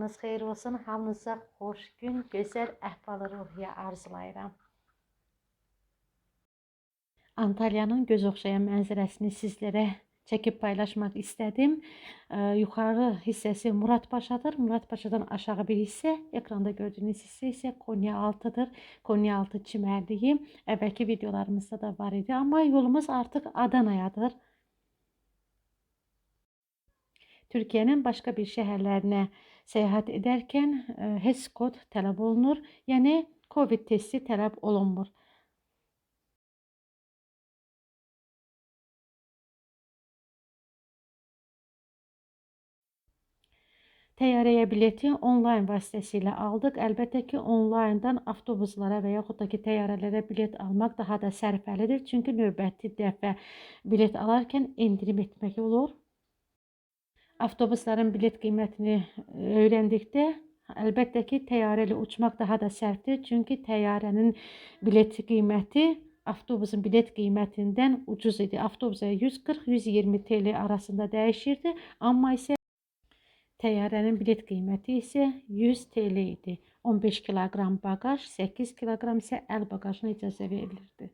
Vaxtınız xeyir olsun. Hamınıza xoş gün, gözəl əhval-ruhiyyə arzulayıram. Antalyanın göz oxşayan mənzərəsini sizlərə çəkib paylaşmaq istədim. Ə, Yuxarı hissəsi Muradpaşadır. Muradpaşadan aşağı bir hissə, ekranda gördüyünüz hissə isə Konyaaltıdır. Konyaaltı çimərliyi əvvəlki videolarımızda da var idi, amma yolumuz artıq Adanayadır. Türkiye'nin başka bir şehirlerine seyahat ederken e, HES kod tələb olunur. Yəni COVID testi tələb olunmur. Təyyarəyə bileti onlayn vasitəsilə aldıq. Əlbəttə ki, onlayndan avtobuslara və yaxud da bilet almaq daha da sərfəlidir. Çünki növbəti dəfə bilet alarkən endirim etmək olur. Avtobusların bilet qiymətini öyrəndikdə əlbəttə ki, təyyarə ilə daha da sərtdir. Çünki təyyarənin bilet qiyməti avtobusun bilet qiymətindən ucuz idi. Avtobusa 140-120 TL arasında dəyişirdi, amma isə təyyarənin bilet qiyməti isə 100 TL idi. 15 kiloqram bagaj, 8 kiloqram isə əl bagajına icazə verilirdi.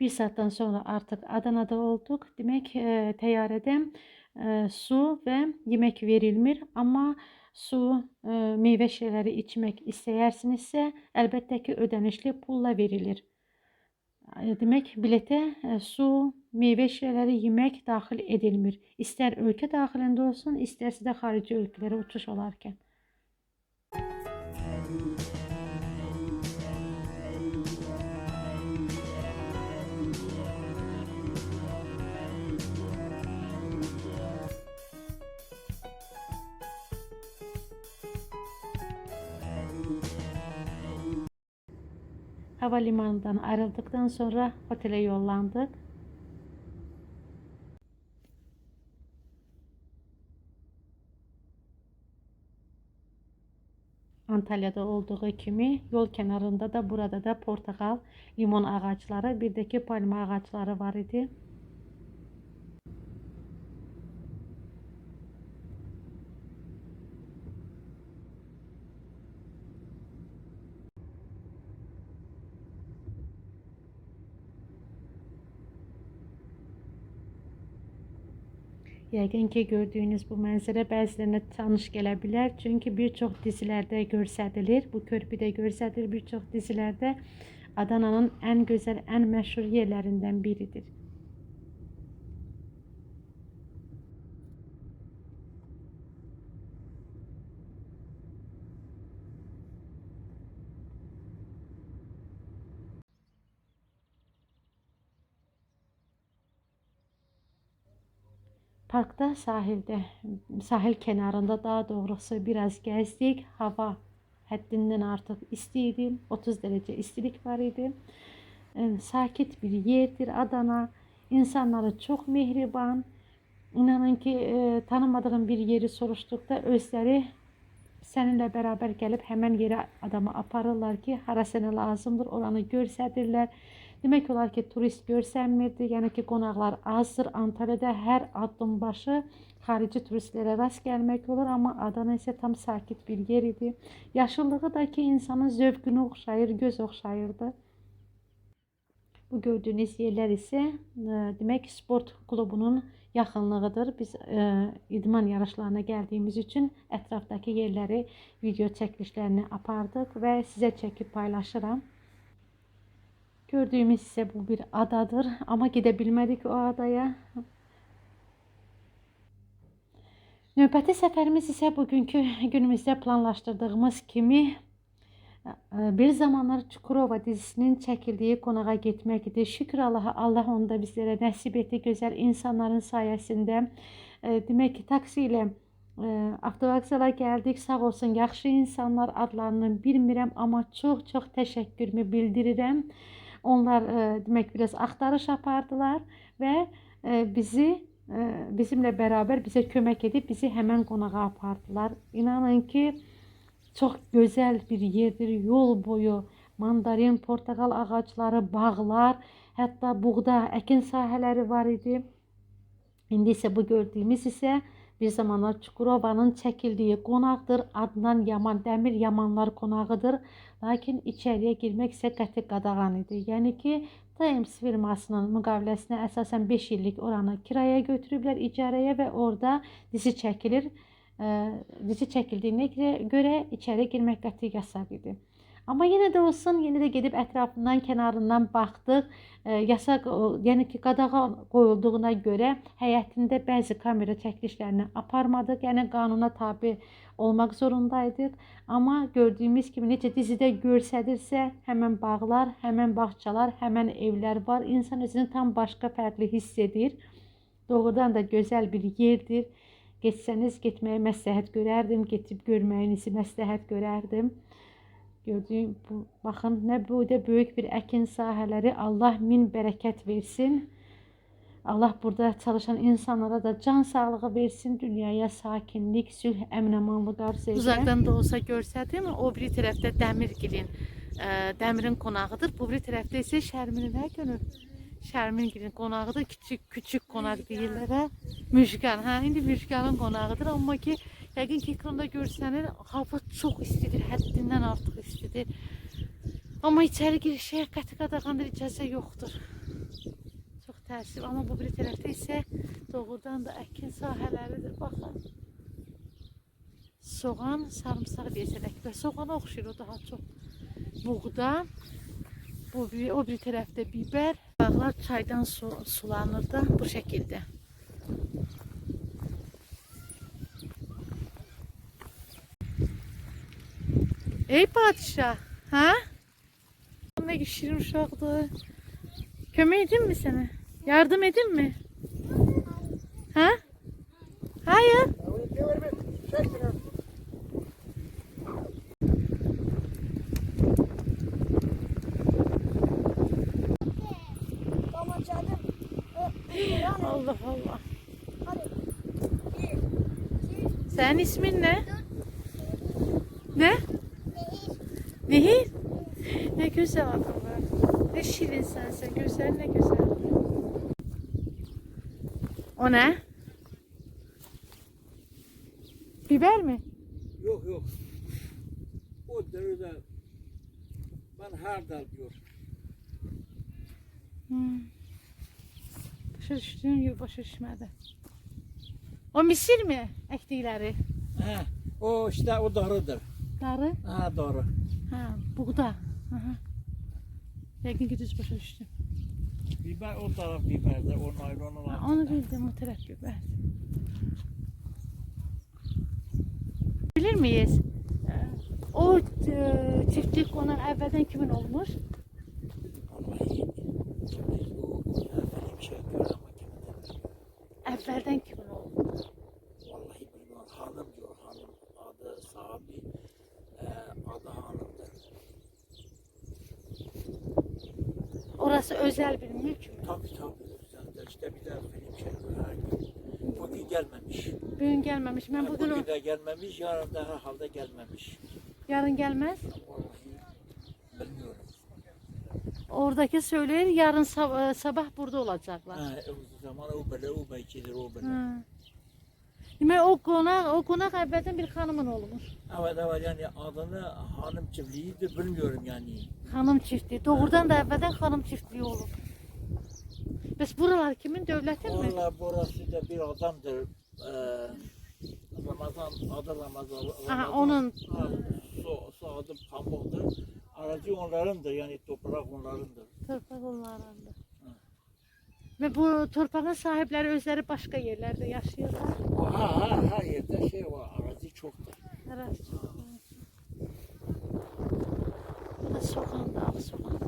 Bir saatten sonra artık Adana'da olduk. Demek e, təyyarədə e, su və yemək verilmir, amma su, e, meyvə şirələri içmək istəyərsinizsə, əlbəttə ki, ödənişli pulla verilir. E, Demək biletə e, su, meyvə şirələri yemək daxil edilmir. İstər ölkə daxilində olsun, istərsə də xarici ölkələrə uçuş olarkən. Havalimanından ayrıldıktan sonra otele yollandık. Antalya'da olduğu kimi yol kenarında da burada da portakal, limon ağaçları, bir de ki palma ağaçları var idi. Yəqin ki, gördüyünüz bu mənzərə bəzilərinə tanış gələ bilər. Çünki bir çox dizilərdə göstərilir. Bu körpü də göstərilir bir çox dizilərdə. Adana'nın ən gözəl, ən məşhur yerlərindən biridir. Parkta sahilde, sahil kenarında daha doğrusu biraz gezdik. Hava həddindən artıq isti idi. 30 dərəcə istilik var idi. E, Sakit bir yerdir Adana. İnsanları çok mehriban. İnanın ki e, tanımadığım bir yeri soruşduqda özləri səninlə bərabər gəlib həmən yerə adamı aparırlar ki, hara sənə lazımdır, oranı göstərirlər. Demək olar ki, turist görsənmirdi. Yəni ki, qonaqlar azdır. Antalyada hər addım başı xarici turistlərə rast gəlmək olur, amma Adana isə tam sakit bir yer idi. Yaşıllığı da ki, insanın zövqünü oxşayır, göz oxşayırdı. Bu gördüyünüz yerlər isə e, demək sport klubunun yaxınlığıdır. Biz e, idman yarışlarına gəldiyimiz üçün ətrafdakı yerləri video çəkilişlərini apardıq və sizə çəkib paylaşıram. Gördüğümüz ise bu bir adadır ama gidebilmedik o adaya. Növbəti səfərimiz isə bugünkü günümüzdə planlaşdırdığımız kimi e, bir zamanlar Çukurova dizisinin çəkildiyi qonağa getmək idi. Şükür Allaha, Allah onu da bizlərə nəsib etdi gözəl insanların sayəsində. E, demək ki, taksi ilə e, avtovokzala gəldik. Sağ olsun, yaxşı insanlar adlarını bilmirəm, amma çox-çox təşəkkürümü bildirirəm. Onlar e, demək biraz axtarış apardılar və e, bizi e, bizimle beraber bize kömək edib bizi həmən qonağa apardılar. İnanın ki, çox gözəl bir yerdir. Yol boyu mandarin, portakal ağacları, bağlar, hətta buğda, əkin sahələri var idi. İndi isə bu gördüyümüz isə bir zamanlar Çukurovanın çəkildiyi qonaqdır. Adnan Yaman, Dəmir Yamanlar qonağıdır. Lakin içəriyə girmək isə qəti qadağan idi. Yəni ki, Times firmasının müqaviləsinə əsasən 5 illik oranı kiraya götürüblər icarəyə və orada dizi çəkilir. Ə, dizi çəkildiyinə görə içəri girmək qəti yasaq idi. Amma yenə də olsun, yenə də gedib ətrafından, kənarından baxdıq. E, yasaq, yəni ki, qadağan qoyulduğuna görə həyətində bəzi kamera çəkilişlərini aparmadıq. Yəni qanuna tabe olmaq zorundaydıq. Amma gördüyümüz kimi necə dizidə görsədirsə, həmən bağlar, həmən bağçalar, həmən evlər var. İnsan özünü tam başqa fərqli hiss edir. Doğrudan da gözəl bir yerdir. Getsəniz getməyi məsləhət görərdim, getib görməyinizi məsləhət görərdim. Gördüyüm bu baxın nə boyda böyük bir əkin sahələri. Allah min bərəkət versin. Allah burada çalışan insanlara da can sağlığı versin. Dünyaya sakinlik, sülh, əmin-amanlıq arzu edirəm. Uzaqdan da olsa görsədim, o biri tərəfdə Dəmirgilin, ə, Dəmirin qonağıdır. Bu biri tərəfdə isə Şərminin nə günü? Şərmingilin qonağıdır. Küçük küçük qonaq deyirlər. hə? Müjgan, hə, indi Müjganın qonağıdır, amma ki yəqin ki ekranda görsənir, hava çox istidir, həddindən artıq istidir. Amma içəri girişə qəti qadağandır, icazə yoxdur. Çox təəssüf, amma bu biri tərəfdə isə doğrudan da əkin sahələridir. Baxın. Soğan, sarımsaq desək və soğana oxşayır o daha çox. Buğda, bu bir, o bir tərəfdə bibər, bağlar çaydan su, sulanır da bu şəkildə. Ey padişah, ha? Ne şirin uşaqdır. Kömək edeyim mi sənə? Yardım edeyim mi? Ha? Hayır. Allah Allah. Senin ismin? Ne? Güzel adı var. Ne şirin sensin. Güzel ne güzel. O ne? Biber mi? Yok yok. O derede ben hardal diyor. Hmm. Başa düştüğüm gibi başa düşmedi. O misir mi ektikleri? He, o işte o doğrudur. Darı? Ha doğru. Ha, buğda. Aha. Ki düz başa düşdüm. Biber o taraf biberde, o naylonun Ha, altında. Onu bildim o tərəf biber. Bilir miyiz? O e, çiftlik qonaq əvvəldən kimin olmuş? Vallahi şimdi bu efendim şey yapıyor ama kimden? Əvvəldən kimin olmuş? Vallahi bilmiyorum. Hanım diyor. Hanım adı sahibi. E, adı hanımdır. Özel bir mülk mü? Tabii tabii. De işte bir de film şey. Bugün gelmemiş. Bugün gelmemiş. Ben bugün bugün de gelmemiş, yarın da herhalde gelmemiş. yarın gelmez. Bilmiyorum. Oradaki söyler yarın sab- e, sabah burada olacaklar. Ha, o zaman o böyle, o belkidir, o böyle. Ha. Demək o qonaq, o qonaq əvvəldən bir xanımın olmuş. Evet evet yani adını hanım çiftliğidir bilmiyorum yani. Xanım çiftliyi. Doğrudan da əvvəldən xanım çiftliyi olub. Bəs buralar kimin? Dövlətin mi? Valla burası da bir adamdır. Ee, Ramazan adı Ramazan. Aha, Ramazan, onun Ha, so, so adı Pamuk'tur. Aracı onlarındır yani toprak onlarındır. torpaq onlarındır. Və bu torpağın sahibləri özləri başqa yerlərdə yaşayırlar. Ha ha her yerde şey var arazi çoktur. Ərazi çox var. Bu da soğandır, ağ soğan.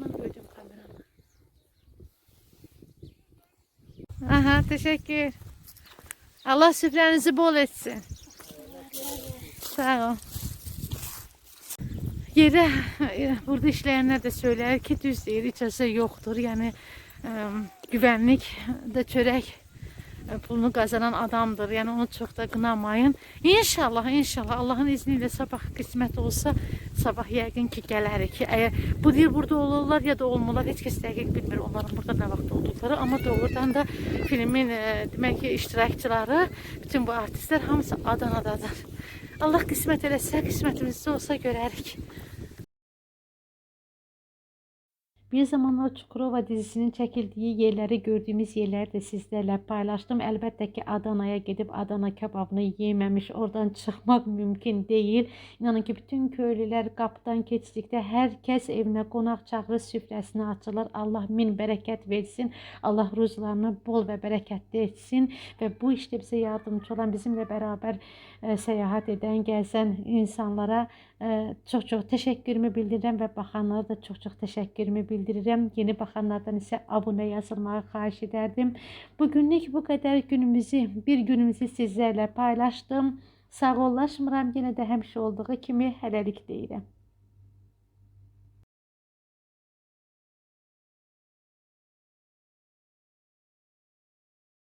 Mən qoydum kameranı. Aha, teşekkür. Allah süfrənizi bol etsin. Sağ ol. Yerə e, burada işləyənlər də söylər ki, düz deyir, icazə yoxdur. Yəni ə, güvənlik də çörək e, pulunu qazanan adamdır. Yəni onu çox da qınamayın. İnşallah, inşallah Allahın izni ilə sabah qismət olsa, sabah yəqin ki gələrik. Əgər bu dil burada olurlar ya da olmurlar, heç kəs dəqiq bilmir onların burada nə vaxt olduqları. Amma doğrudan da filmin e, demək ki iştirakçıları, bütün bu artistlər hamısı Adanadadır. Allah qismət eləsə, qismətimizdə olsa görərik. Bir zamanlar Çukurova dizisinin çekildiği yerleri gördüğümüz yerleri de sizlerle paylaştım. Elbette ki Adana'ya gidip Adana kebabını yememiş oradan çıkmak mümkün değil. İnanın ki bütün köylüler kapıdan geçtikte herkes evine konak çağırır süfresini açılır. Allah min bereket versin. Allah ruzlarını bol ve bereketli etsin. Ve bu işte bize yardımcı olan bizimle beraber e, seyahat eden, gezen insanlara e, çok çok teşekkürümü bildirirəm və baxanlara da çox çox təşəkkürümü bildirirəm. Yeni baxanlardan isə abunə yazılmağı xahiş edərdim. Bugünlük bu qədər günümüzü, bir günümüzü sizlərlə paylaşdım. Sağollaşmıram, yenə də həmişə olduğu kimi hələlik deyirəm.